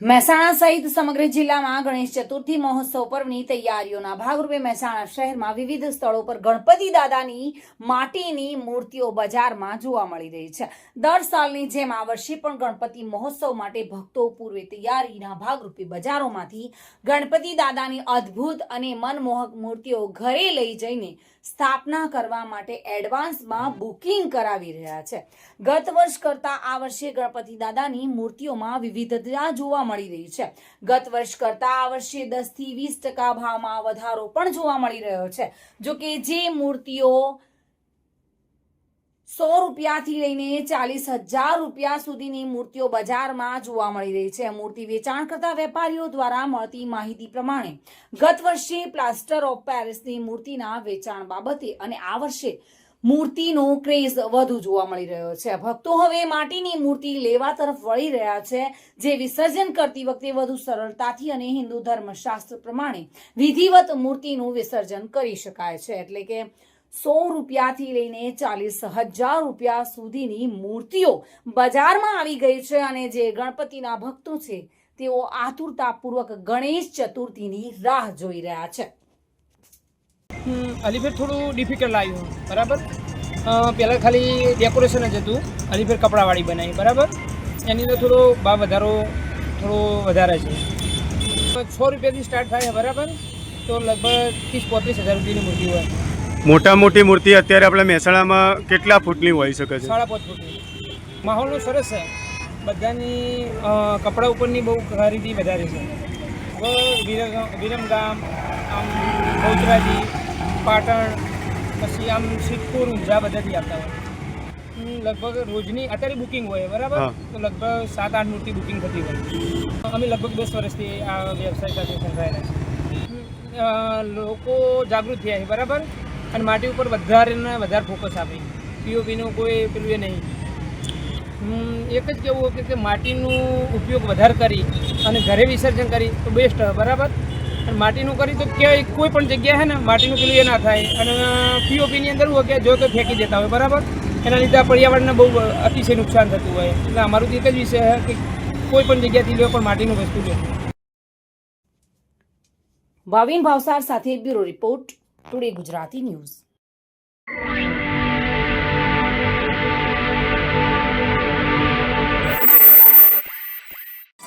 મહેસાણા સહિત સમગ્ર જિલ્લામાં ગણેશ ચતુર્થી મહોત્સવ પર્વની તૈયારીઓના ભાગરૂપે મહેસાણા શહેરમાં વિવિધ સ્થળો પર ગણપતિ દાદાની માટીની મૂર્તિઓ બજારમાં જોવા મળી રહી છે. દર સાલની જેમ આ વર્ષે પણ ગણપતિ મહોત્સવ માટે ભક્તો પૂર્વે તૈયારીના ભાગરૂપે બજારોમાંથી ગણપતિ દાદાની અદ્ભુત અને મનમોહક મૂર્તિઓ ઘરે લઈ જઈને સ્થાપના કરવા માટે એડવાન્સમાં બુકિંગ કરાવી રહ્યા છે. ગત વર્ષ કરતાં આ વર્ષે ગણપતિ દાદાની મૂર્તિઓમાં વિવિધતા જોવા મળી રહી છે. ગત વર્ષ કરતાં આ વર્ષે દસથી વીસ ટકા ભાવમાં વધારો પણ જોવા મળી રહ્યો છે. જો કે જે મૂર્તિઓ સો રૂપિયાથી લઈને ચાલીસ હજાર રૂપિયા સુધીની મૂર્તિઓ બજારમાં જોવા મળી રહી છે. મૂર્તિ વેચાણ કરતા વેપારીઓ દ્વારા મળતી માહિતી પ્રમાણે ગત વર્ષે પ્લાસ્ટર ઓફ પેરિસની મૂર્તિના વેચાણ બાબતે અને આ વર્ષે મૂર્તિનો ક્રેઝ વધુ જોવા મળી રહ્યો છે. ભક્તો હવે માટીની મૂર્તિ લેવા તરફ વળી રહ્યા છે, જે વિસર્જન કરતી વખતે વધુ સરળતાથી અને હિન્દુ ધર્મશાસ્ત્ર પ્રમાણે વિધિવત મૂર્તિનું વિસર્જન કરી શકાય છે. એટલે કે સો રૂપિયાથી લઈને ચાલીસ હજાર રૂપિયા સુધીની મૂર્તિઓ બજારમાં આવી ગઈ છે અને જે ગણપતિના ભક્તો છે, તેઓ આતુરતાપૂર્વક ગણેશ ચતુર્થીની રાહ જોઈ રહ્યા છે. અલીફેર થોડું ડિફિકલ્ટ આવ્યું બરાબર? પહેલાં ખાલી ડેકોરેશન જ હતું. અલીફેર કપડાવાળી બનાવી બરાબર? એની અંદર થોડો ભાવ વધારો થોડો વધારે છે. છ રૂપિયાથી સ્ટાર્ટ થાય બરાબર? તો લગભગ ત્રીસ પોત્રીસ હજાર રૂપિયાની મૂર્તિ હોય. મોટા મોટી મૂર્તિ અત્યારે આપણે મહેસાણામાં કેટલા ફૂટની હોઈ શકે છે? સાડા પાંચ ફૂટની. માહોલનું સરસ છે. બધાની કપડા ઉપરની બહુ ખરીદી વધારે છે. વિરમ વિરમગામ આમ બહુચરાજી પાટણ પછી આમ સિદ્ધપુર ઊંઝા બધાથી આવતા હોય. લગભગ રોજની અત્યારે બુકિંગ હોય બરાબર? તો લગભગ સાત આઠ મૂર્તિ બુકિંગ થતી હોય. અમે લગભગ દસ વર્ષથી આ વ્યવસાય સાથે સંકળાયેલા છે લોકો જાગૃત થયા છે બરાબર? અને માટી ઉપર વધારે ને વધારે ફોકસ આપે પીઓપીનું કોઈ પેલું એ નહીં. એક જ કહેવું કે- માટીનું ઉપયોગ વધારે કરી અને ઘરે વિસર્જન કરી તો બેસ્ટ બરાબર? અને માટીનું કરી તો ક્યાંય કોઈ પણ જગ્યાએ ને માટીનું પેલું એ ના થાય. અને પીઓપીની અંદર હોય કે જો કે ફેંકી દેતા હોય, બરાબર? એના લીધે પર્યાવરણને બહુ અતિશય નુકસાન થતું હોય. એટલે અમારું એક જ વિષય છે કે કોઈ પણ જગ્યાથી લો પણ માટીનું વસ્તુ લો ભાવિન ભાવસાર સાથે bureau report, today Gujarati news.